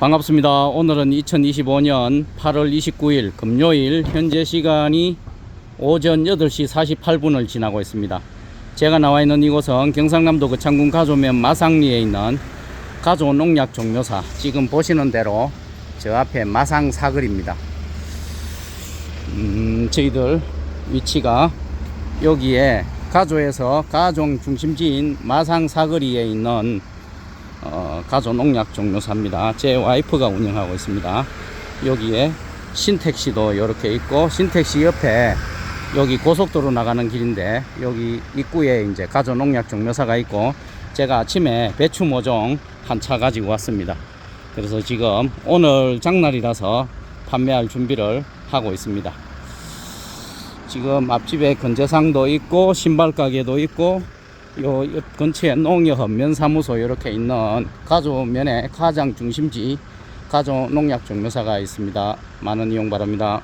반갑습니다. 오늘은 2025년 8월 29일 금요일 현재 시간이 오전 8시 48분을 지나고 있습니다. 제가 나와 있는 이곳은 경상남도 거창군 가조면 마상리에 있는 가조 농약 종묘사 지금 보시는 대로 저 앞에 마상 사거리입니다. 음, 저희들 위치가 여기에 가조에서 가종 중심지인 마상 사거리에 있는 어, 가조 농약 종묘사입니다. 제 와이프가 운영하고 있습니다. 여기에 신택시도 이렇게 있고 신택시 옆에 여기 고속도로 나가는 길인데 여기 입구에 이제 가조 농약 종묘사가 있고 제가 아침에 배추 모종 한 차 가지고 왔습니다. 그래서 지금 오늘 장날이라서 판매할 준비를 하고 있습니다. 지금 앞집에 건재상도 있고 신발 가게도 있고 요옆 근처에 농협 면사무소 이렇게 있는 가조면의 가장 중심지 가조 농약 종묘사가 있습니다. 많은 이용 바랍니다.